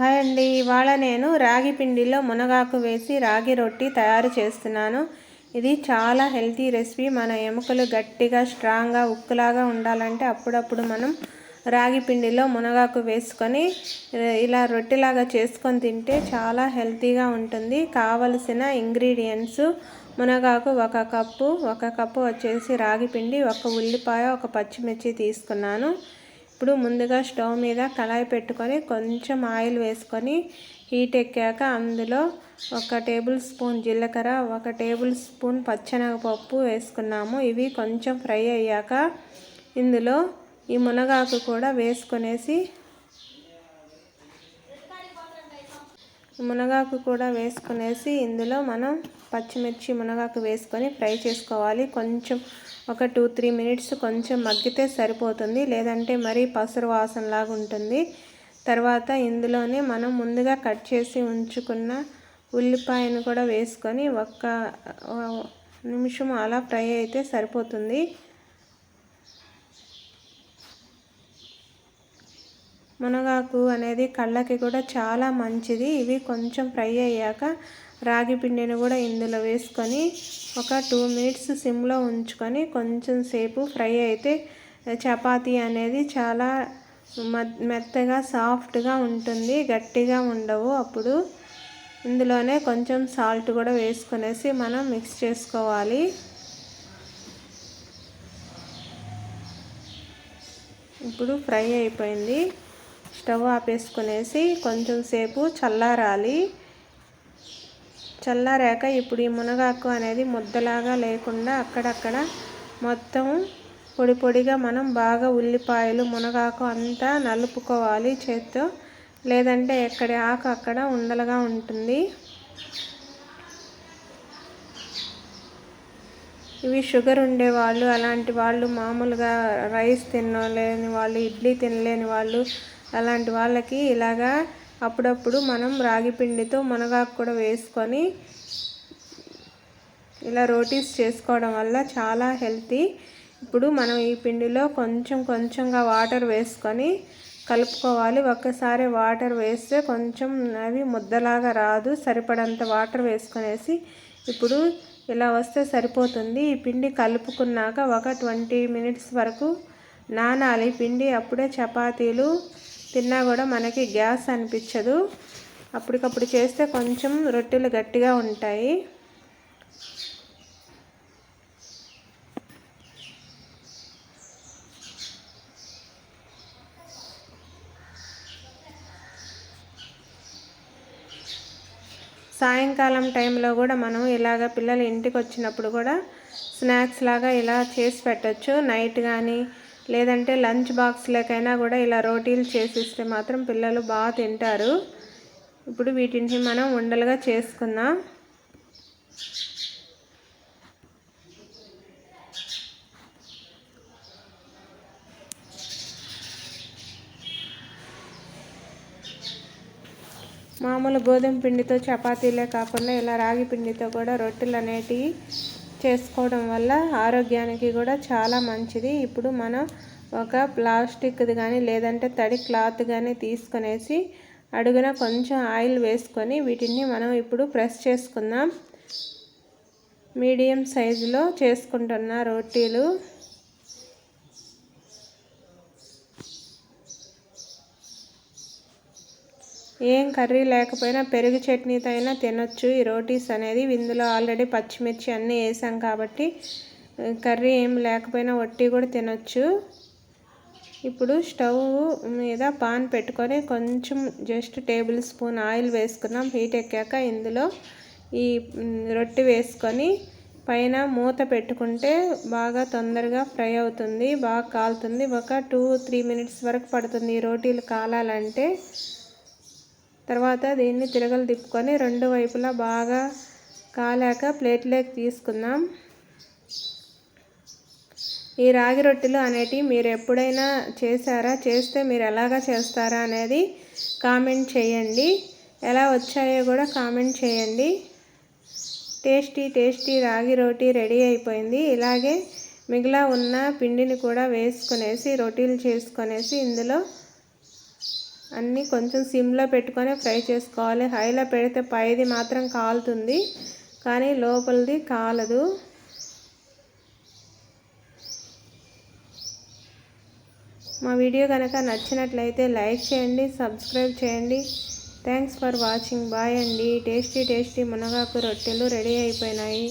Hi అండి ఇవాళ నేను రాగి పిండిలో మునగాకు వేసి రాగి రొట్టి తయారు చేస్తున్నాను. ఇది చాలా హెల్తీ రెసిపీ. మన ఎముకలు గట్టిగా స్ట్రాంగ్గా ఉక్కులాగా ఉండాలంటే అప్పుడప్పుడు మనం రాగి పిండిలో మునగాకు వేసుకొని ఇలా రొట్టెలాగా చేసుకొని తింటే చాలా హెల్తీగా ఉంటుంది. కావలసిన ఇంగ్రీడియంట్స్ మునగాకు ఒక కప్పు ఒక కప్పు వచ్చేసి రాగి పిండి ఒక ఉల్లిపాయ ఒక పచ్చిమిర్చి తీసుకున్నాను. ఇప్పుడు ముందుగా స్టవ్ మీద కళాయి పెట్టుకొని కొంచెం ఆయిల్ వేసుకొని హీట్ ఎక్కాక అందులో ఒక టేబుల్ స్పూన్ జీలకర్ర ఒక టేబుల్ స్పూన్ పచ్చనగపప్పు వేసుకున్నాము. ఇవి కొంచెం ఫ్రై అయ్యాక ఇందులో ఈ మునగాకు కూడా వేసుకొనేసి మునగాకు కూడా వేసుకునేసి ఇందులో మనం పచ్చిమిర్చి మునగాకు వేసుకొని ఫ్రై చేసుకోవాలి. కొంచెం ఒక టూ త్రీ మినిట్స్ కొంచెం మగ్గితే సరిపోతుంది. లేదంటే మరీ పసరు వాసనలాగా ఉంటుంది. తర్వాత ఇందులోనే మనం ముందుగా కట్ చేసి ఉంచుకున్న ఉల్లిపాయను కూడా వేసుకొని ఒక్క నిమిషం అలా ఫ్రై అయితే సరిపోతుంది. మునగాకు అనేది కళ్ళకి కూడా చాలా మంచిది. ఇవి కొంచెం ఫ్రై అయ్యాక రాగి పిండిని కూడా ఇందులో వేసుకొని ఒక టూ మినిట్స్ సిమ్లో ఉంచుకొని కొంచెం సేపు ఫ్రై అయితే చపాతీ అనేది చాలా మెత్తగా సాఫ్ట్గా ఉంటుంది. గట్టిగా ఉండవు అప్పుడు. ఇందులోనే కొంచెం సాల్ట్ కూడా వేసుకునేసి మనం మిక్స్ చేసుకోవాలి. ఇప్పుడు ఫ్రై అయిపోయింది. స్టవ్ ఆపేసుకునేసి కొంచెం సేపు చల్లారాలి. చల్లారాక ఇప్పుడు ఈ మునగాకు అనేది ముద్దలాగా లేకుండా అక్కడక్కడ మొత్తం పొడి పొడిగా మనం బాగా ఉల్లిపాయలు మునగాకు అంతా నలుపుకోవాలి చేత్తో. లేదంటే ఎక్కడి ఆకు అక్కడ ఉండలుగా ఉంటుంది. ఇవి షుగర్ ఉండేవాళ్ళు అలాంటి వాళ్ళు మామూలుగా రైస్ తినలేని వాళ్ళు ఇడ్లీ తినలేని వాళ్ళు అలాంటి వాళ్ళకి ఇలాగా అప్పుడప్పుడు మనం రాగి పిండితో మునగాకు కూడా వేసుకొని ఇలా రోటీస్ చేసుకోవడం వల్ల చాలా హెల్తీ. ఇప్పుడు మనం ఈ పిండిలో కొంచెం కొంచెంగా వాటర్ వేసుకొని కలుపుకోవాలి. ఒక్కసారి వాటర్ వేస్తే కొంచెం అవి ముద్దలాగా రాదు సరిపడంత వాటర్ వేసుకొనేసి ఇప్పుడు ఇలా వస్తే సరిపోతుంది. ఈ పిండి కలుపుకున్నాక ఒక ట్వంటీ మినిట్స్ వరకు నానాలి. పిండి అప్పుడే చపాతీలు తిన్నా కూడా మనకి గ్యాస్ అనిపించదు. అప్పటికప్పుడు చేస్తే కొంచెం రొట్టెలు గట్టిగా ఉంటాయి. సాయంకాలం టైంలో కూడా మనం ఇలాగ పిల్లలు ఇంటికి వచ్చినప్పుడు కూడా స్నాక్స్ లాగా ఇలా చేసి పెట్టచ్చు. నైట్ కానీ లేదంటే లంచ్ బాక్స్లకైనా కూడా ఇలా రోటీలు చేసిస్తే మాత్రం పిల్లలు బాగా తింటారు. ఇప్పుడు వీటిని మనం ఉండలుగా చేసుకుందాం. మామూలు గోధుమ పిండితో చపాతీలే కాకుండా ఇలా రాగి పిండితో కూడా రొట్టెలు అనేటివి చేసుకోవడం వల్ల ఆరోగ్యానికి కూడా చాలా మంచిది. ఇప్పుడు మనం ఒక ప్లాస్టిక్ది కానీ లేదంటే తడి క్లాత్ కానీ తీసుకునేసి అడుగున కొంచెం ఆయిల్ వేసుకొని వీటిని మనం ఇప్పుడు ప్రెస్ చేసుకుందాం. మీడియం సైజులో చేసుకుంటున్న రోటీలు ఏం కర్రీ లేకపోయినా పెరుగు చట్నీతో అయినా తినొచ్చు. ఈ రోటీస్ అనేది ఇందులో ఆల్రెడీ పచ్చిమిర్చి అన్నీ వేసాం కాబట్టి కర్రీ ఏం లేకపోయినా వట్టి కూడా తినొచ్చు. ఇప్పుడు స్టవ్ మీద పాన్ పెట్టుకొని కొంచెం జస్ట్ టేబుల్ స్పూన్ ఆయిల్ వేసుకున్నాం. హీట్ ఎక్కాక ఇందులో ఈ రొట్టె వేసుకొని పైన మూత పెట్టుకుంటే బాగా తొందరగా ఫ్రై అవుతుంది బాగా కాలుతుంది. ఒక టూ త్రీ మినిట్స్ వరకు పడుతుంది ఈ రోటీలు కాలాలంటే. తర్వాత దీన్ని తిరగలు తిప్పుకొని రెండు వైపులా బాగా కాలాక ప్లేట్లోకి తీసుకుందాం. ఈ రాగి రొట్టెలు అనేటివి మీరు ఎప్పుడైనా చేశారా? చేస్తే మీరు ఎలాగా చేస్తారా అనేది కామెంట్ చేయండి. ఎలా వచ్చాయో కూడా కామెంట్ చేయండి. టేస్టీ టేస్టీ రాగి రోటీ రెడీ అయిపోయింది. ఇలాగే మిగిలా ఉన్న పిండిని కూడా వేసుకునేసి రొటీలు చేసుకొనేసి ఇందులో అన్నీ కొంచెం సిమ్లో పెట్టుకొని ఫ్రై చేసుకోవాలి. హైలో పెడితే పైది మాత్రం కాలుతుంది. కానీ లోపలిది కాలదు. మా వీడియో కనుక నచ్చినట్లయితే లైక్ చేయండి సబ్స్క్రైబ్ చేయండి. Thanks for watching. బాయ్ అండి. టేస్టీ టేస్టీ మునగాకు రొట్టెలు రెడీ అయిపోయినాయి.